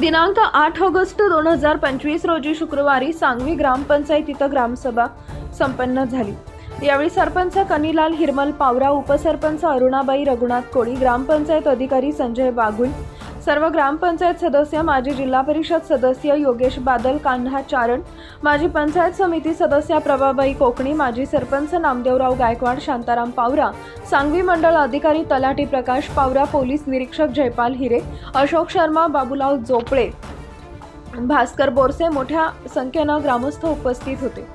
दिनांक आठ ऑगस्ट दोन हजार पंचवीस रोजी शुक्रवारी सांगवी ग्रामपंचायत इथं ग्रामसभा संपन्न झाली. यावेळी सरपंच कनिलाल हिरमल पावरा उपसरपंच अरुणाबाई रघुनाथ कोळी ग्रामपंचायत अधिकारी संजय बागुल सर्व ग्रामपंचायत सदस्य माजी जिल्हा परिषद सदस्य योगेश बादल कान्हा चारण माजी पंचायत समिती सदस्य प्रभाबाई कोकणी माजी सरपंच नामदेवराव गायकवाड शांताराम पावरा सांगवी मंडळ अधिकारी तलाठी प्रकाश पावरा पोलीस निरीक्षक जयपाल हिरे अशोक शर्मा बाबूलाव जोपळे भास्कर बोरसे मोठ्या संख्येनं ग्रामस्थ उपस्थित होते.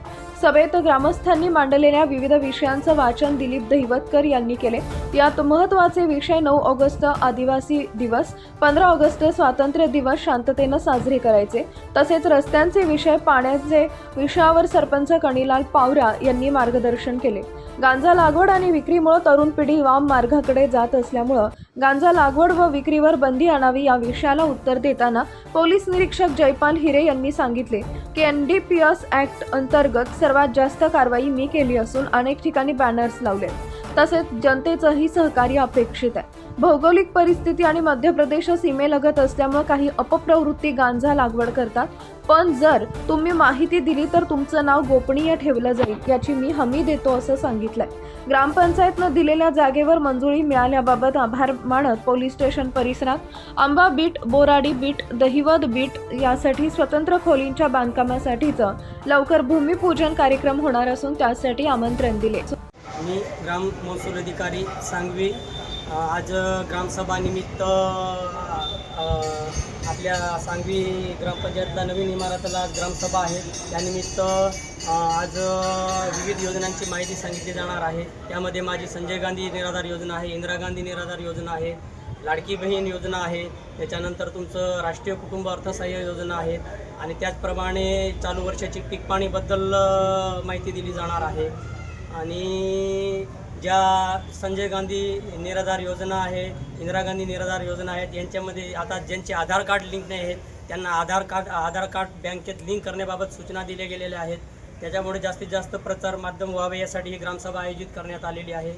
सभेत ग्रामस्थांनी मांडलेल्या विविध विषयांचं वाचन दिलीप दहिवतकर यांनी केले. यात महत्त्वाचे विषय नऊ ऑगस्ट आदिवासी दिवस पंधरा ऑगस्ट स्वातंत्र्य दिवस शांततेनं साजरे करायचे. तसेच रस्त्यांचे विषय पाण्याचे विषयावर सरपंच कणीलाल पावरा यांनी मार्गदर्शन केले. गांजा लागवड आणि विक्रीमुळे तरुण पिढी वाम मार्गाकडे जात असल्यामुळं गांजा लागवड व विक्रीवर बंदी आणावी या विषयाला उत्तर देताना पोलीस निरीक्षक जयपाल हिरे यांनी सांगितले की N D P S act अंतर्गत सर्वात जास्त कारवाई मी केली असून अनेक ठिकाणी बॅनर्स लावले तसेच जनतेचंही सहकार्य अपेक्षित आहे. भौगोलिक परिस्थिती आणि मध्य प्रदेश सीमेलगत असल्यामुळे काही अपप्रवृत्ती गांजा लागवड करतात. पण जर तुम्ही माहिती दिली तर तुमचं नाव गोपनीय ठेवलं जाईल याची मी हमी देतो असं सांगितलंय. ग्रामपंचायतनं दिलेल्या जागेवर मंजुरी मिळाल्याबाबत आभार मानत पोलीस स्टेशन परिसरात Amba beat Boradi beat Dahivad beat यासाठी स्वतंत्र खोलींच्या बांधकामासाठीचं लवकर भूमिपूजन कार्यक्रम होणार असून त्यासाठी आमंत्रण दिले. मी ग्राम महसूल अधिकारी सांगवी आज ग्रामसभानिमित्त आपल्या सांगवी ग्रामपंचायतला नवीन इमारतीला आज ग्रामसभा आहे. त्यानिमित्त आज विविध योजनांची माहिती सांगितली जाणार आहे. त्यामध्ये माझी संजय गांधी निराधार योजना आहे इंदिरा गांधी निराधार योजना आहे लाडकी बहीण योजना आहे त्याच्यानंतर तुमचं राष्ट्रीय कुटुंब अर्थसहाय्य योजना आहे आणि त्याचप्रमाणे चालू वर्षाची पीक पाणीबद्दल माहिती दिली जाणार आहे. आणि ज्या संजय गांधी निराधार योजना आहे इंदिरा गांधी निराधार योजना आहेत यांच्यामध्ये आता ज्यांचे आधार कार्ड लिंक नाही आहेत त्यांना आधार कार्ड आधार कार्ड बँकेत लिंक करण्याबाबत सूचना दिल्या गेलेल्या आहेत. त्याच्यामुळे जास्तीत जास्त प्रचार माध्यम व्हावे यासाठी ही ग्रामसभा आयोजित करण्यात आलेली आहे.